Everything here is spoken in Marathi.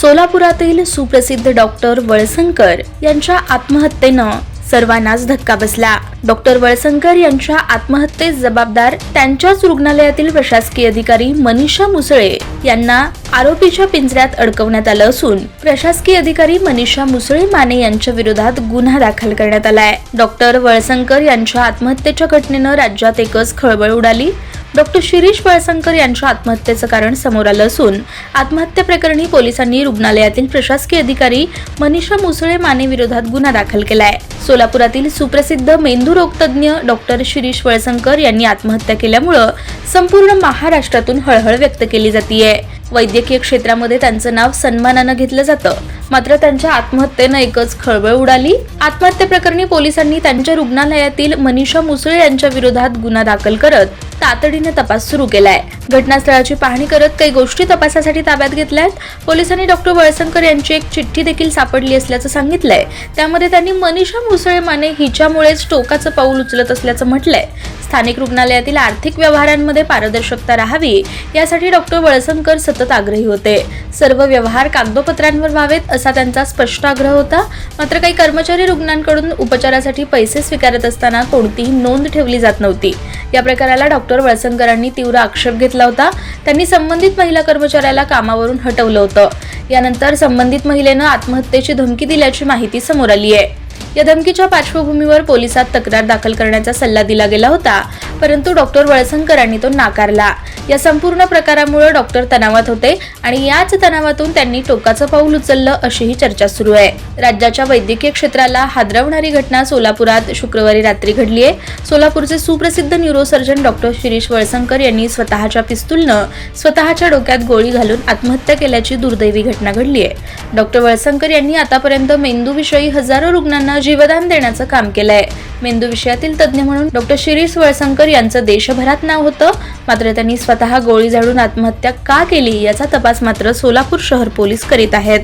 सोलापुरातील सुप्रसिद्ध डॉक्टर वळसंकर यांच्या आत्महत्येनं सर्वांनाच धक्का बसला. डॉक्टर वळसंकर यांच्या आत्महत्येस जबाबदार त्यांच्याच रुग्णालयातील प्रशासकीय अधिकारी मनीषा मुसळे यांना आरोपीच्या पिंजऱ्यात अडकवण्यात आलं असून प्रशासकीय अधिकारी मनीषा मुसळे माने यांच्या विरोधात गुन्हा दाखल करण्यात आलाय. डॉक्टर वळसंकर यांच्या आत्महत्येच्या घटनेनं राज्यात एकच खळबळ उडाली. डॉक्टर शिरीष वळसंकर यांच्या आत्महत्येचं कारण समोर आलं असून आत्महत्या प्रकरणी पोलिसांनी रुग्णालयातील प्रशासकीय अधिकारी मनीषा मुसळे माने विरोधात गुन्हा दाखल केलाय. सोलापुरातील सुप्रसिद्ध मेंदू रोगतज्ञ डॉक्टर शिरीष वळसंकर यांनी आत्महत्या केल्यामुळं संपूर्ण महाराष्ट्रातून हळहळ व्यक्त केली जातीये. वैद्यकीय क्षेत्रामध्ये त्यांचं नाव सन्मानानं घेतलं जातं. मात्र त्यांच्या आत्महत्येनं एकच खळबळ उडाली. आत्महत्या प्रकरणी पोलिसांनी त्यांच्या रुग्णालयातील मनीषा मुसळे यांच्या विरोधात गुन्हा दाखल करत तातडीने तपास सुरू केलाय. घटनास्थळाची पाहणी करत काही गोष्टी तपासासाठी ताब्यात घेतल्यात पोलिसांनी डॉक्टर वळसंकर यांची एक चिठ्ठी देखील सापडली असल्याचं सांगितलंय. त्यामध्ये त्यांनी मनीषा मुसळे माने हिच्यामुळेच टोकाचं पाऊल उचलत असल्याचं म्हटलंय. स्थानिक रुग्णालयातील आर्थिक व्यवहारांमध्ये पारदर्शकता राहावी यासाठी डॉक्टर वळसंकर सतत आग्रही होते. सर्व व्यवहार कागदोपत्रांवर व्हावेत असा त्यांचा स्पष्ट आग्रह होता. मात्र काही कर्मचारी रुग्णांकडून उपचारासाठी पैसे स्वीकारत असताना कोणतीही नोंद ठेवली जात नव्हती. या प्रकाराला डॉक्टर वळसंकरांनी तीव्र आक्षेप घेतला होता. त्यांनी संबंधित महिला कर्मचाऱ्याला कामावरून हटवलं होतं. यानंतर संबंधित महिलेनं आत्महत्येची धमकी दिल्याची माहिती समोर आली आहे. या धमकीच्या पार्श्वभूमीवर पोलिसात तक्रार दाखल करण्याचा सल्ला दिला गेला होता परंतु डॉक्टर वळसंकरांनी तो नाकारला. या संपूर्ण प्रकारामुळे डॉक्टर तणावात होते आणि याच तणावातून त्यांनी टोकाचं पाऊल उचललं अशीही चर्चा सुरू आहे. राज्याच्या वैद्यकीय क्षेत्राला हादरवणारी घटना सोलापुरात शुक्रवारी रात्री घडली आहे. सोलापूरचे सुप्रसिद्ध न्यूरोसर्जन डॉक्टर शिरीष वळसंकर यांनी स्वतःच्या पिस्तूलनं स्वतःच्या डोक्यात गोळी घालून आत्महत्या केल्याची दुर्दैवी घटना घडली आहे. डॉक्टर वळसंकर यांनी आतापर्यंत मेंदूविषयी हजारो रुग्णांना जीवदान देण्याचं काम केलं आहे मेंदू विषयातील तज्ज्ञ म्हणून डॉक्टर शिरीष वळसंकर यांचं देशभरात नाव होतं. मात्र त्यांनी स्वतः गोळी झाडून आत्महत्या का केली याचा तपास मात्र सोलापूर शहर पोलीस करीत आहेत.